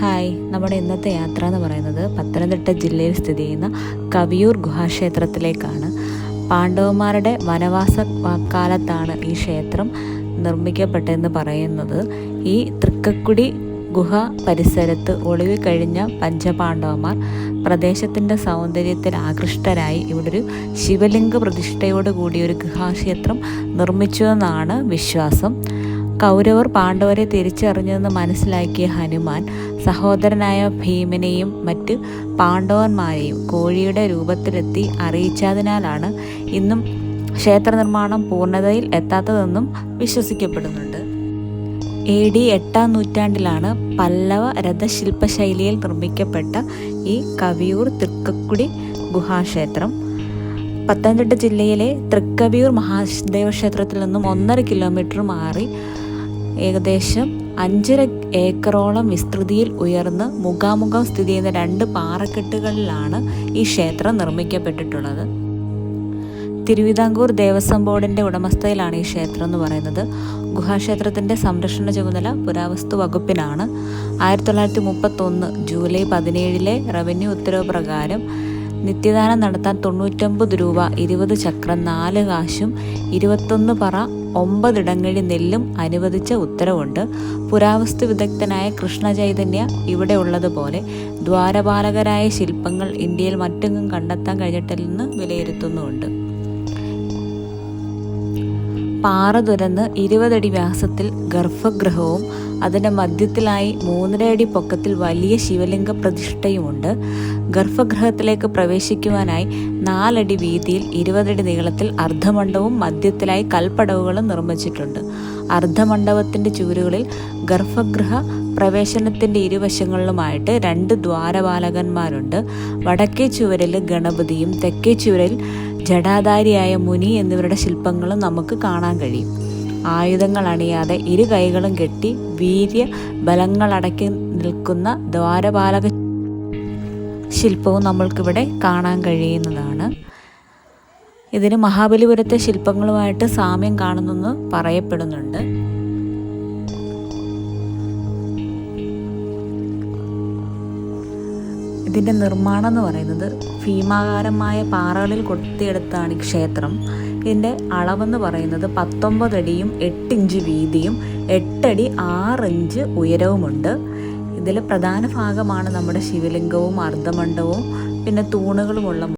Hi. നമ്മുടെ ഇന്നത്തെ യാത്ര എന്ന് പറയുന്നത് പത്തനംതിട്ട ജില്ലയിൽ സ്ഥിതി ചെയ്യുന്ന കവിയൂർ ഗുഹാക്ഷേത്രത്തിലേക്കാണ്. പാണ്ഡവന്മാരുടെ വനവാസ കാലത്താണ് ഈ ക്ഷേത്രം നിർമ്മിക്കപ്പെട്ടതെന്ന് പറയുന്നത്. ഈ തൃക്കക്കുടി ഗുഹ പരിസരത്ത് ഒളിവ് കഴിഞ്ഞ പഞ്ചപാണ്ഡവന്മാർ പ്രദേശത്തിന്റെ സൗന്ദര്യത്തിൽ ആകൃഷ്ടരായി ഇവിടെ ഒരു ശിവലിംഗ പ്രതിഷ്ഠയോട് കൂടിയ ഒരു ഗുഹാക്ഷേത്രം നിർമ്മിച്ചു എന്നാണ് വിശ്വാസം. കൗരവർ പാണ്ഡവരെ തിരിച്ചറിഞ്ഞതെന്ന് മനസ്സിലാക്കിയ ഹനുമാൻ സഹോദരനായ ഭീമനെയും മറ്റ് പാണ്ഡവന്മാരെയും കോഴിയുടെ രൂപത്തിലെത്തി അറിയിച്ചതിനാലാണ് ഇന്നും ക്ഷേത്ര നിർമ്മാണം പൂർണതയിൽ എത്താത്തതെന്നും വിശ്വസിക്കപ്പെടുന്നുണ്ട്. എ ഡി എട്ടാം നൂറ്റാണ്ടിലാണ് പല്ലവ രഥശില്പശൈലിയിൽ നിർമ്മിക്കപ്പെട്ട ഈ കവിയൂർ തൃക്കക്കുടി ഗുഹാക്ഷേത്രം. പത്തനംതിട്ട ജില്ലയിലെ തൃക്കവിയൂർ മഹാദേവ ക്ഷേത്രത്തിൽ നിന്നും ഒന്നര കിലോമീറ്റർ മാറി ഏകദേശം അഞ്ചര ഏക്കറോളം വിസ്തൃതിയിൽ ഉയർന്ന് മുഖാമുഖം സ്ഥിതി ചെയ്യുന്ന രണ്ട് പാറക്കെട്ടുകളിലാണ് ഈ ക്ഷേത്രം നിർമ്മിക്കപ്പെട്ടിട്ടുള്ളത്. തിരുവിതാംകൂർ ദേവസ്വം ബോർഡിന്റെ ഉടമസ്ഥയിലാണ് ഈ ക്ഷേത്രം എന്ന് പറയുന്നത്. ഗുഹാക്ഷേത്രത്തിന്റെ സംരക്ഷണ ചുമതല പുരാവസ്തു വകുപ്പിനാണ്. ആയിരത്തി തൊള്ളായിരത്തി മുപ്പത്തൊന്ന് ജൂലൈ പതിനേഴിലെ റവന്യൂ ഉത്തരവ് പ്രകാരം നിത്യദാനം നടത്താൻ തൊണ്ണൂറ്റൊമ്പത് രൂപ ഇരുപത് ചക്രം നാല് കാശും ഇരുപത്തൊന്ന് പറ ഒമ്പതിടങ്ങഴി നെല്ലും അനുവദിച്ച ഉത്തരവുണ്ട്. പുരാവസ്തു വിദഗ്ധനായ കൃഷ്ണ ചൈതന്യ ഇവിടെ ഉള്ളതുപോലെ ദ്വാരപാലകരായ ശില്പങ്ങൾ ഇന്ത്യയിൽ മറ്റെങ്ങും കണ്ടെത്താൻ കഴിഞ്ഞിട്ടില്ലെന്ന് വിലയിരുത്തുന്നുമുണ്ട്. പാറ തുരന്ന് ഇരുപതടി വ്യാസത്തിൽ ഗർഭഗൃഹവും അതിന്റെ മധ്യത്തിലായി മൂന്നര അടി പൊക്കത്തിൽ വലിയ ശിവലിംഗ പ്രതിഷ്ഠയുമുണ്ട്. ഗർഭഗൃഹത്തിലേക്ക് പ്രവേശിക്കുവാനായി നാലടി വീതിയിൽ ഇരുപതടി നീളത്തിൽ അർദ്ധമണ്ഡവും മധ്യത്തിലായി കൽപ്പടവുകളും നിർമ്മിച്ചിട്ടുണ്ട്. അർദ്ധമണ്ഡപത്തിന്റെ ചുവരുകളിൽ ഗർഭഗൃഹ പ്രവേശനത്തിന്റെ ഇരുവശങ്ങളിലുമായിട്ട് രണ്ട് ദ്വാരപാലകന്മാരുണ്ട്. വടക്കേ ചുവരിൽ ഗണപതിയും തെക്കേ ചുവരിൽ ജടാധാരിയായ മുനി എന്നിവരുടെ ശില്പങ്ങളും നമുക്ക് കാണാൻ കഴിയും. ആയുധങ്ങൾ അണിയാതെ ഇരു കൈകളും കെട്ടി വീര്യ ബലങ്ങളടക്കി നിൽക്കുന്ന ദ്വാരപാലക ശില്പവും നമ്മൾക്കിവിടെ കാണാൻ കഴിയുന്നതാണ്. ഇതിന് മഹാബലിപുരത്തെ ശില്പങ്ങളുമായിട്ട് സാമ്യം കാണുന്നെന്ന് പറയപ്പെടുന്നുണ്ട്. ഇതിന്റെ നിർമ്മാണം എന്ന് പറയുന്നത് ഭീമാകാരമായ പാറകളിൽ കൊത്തിയെടുത്താണ് ഈ ക്ഷേത്രം. ഇതിന്റെ അളവെന്ന് പറയുന്നത് പത്തൊമ്പത് അടിയും എട്ട് ഇഞ്ച് വീതിയും എട്ടടി ഇഞ്ച് ഉയരവുമുണ്ട്. ഇതിൽ പ്രധാന ഭാഗമാണ് നമ്മുടെ ശിവലിംഗവും അർദ്ധമണ്ഡവും പിന്നെ തൂണുകളുമുള്ള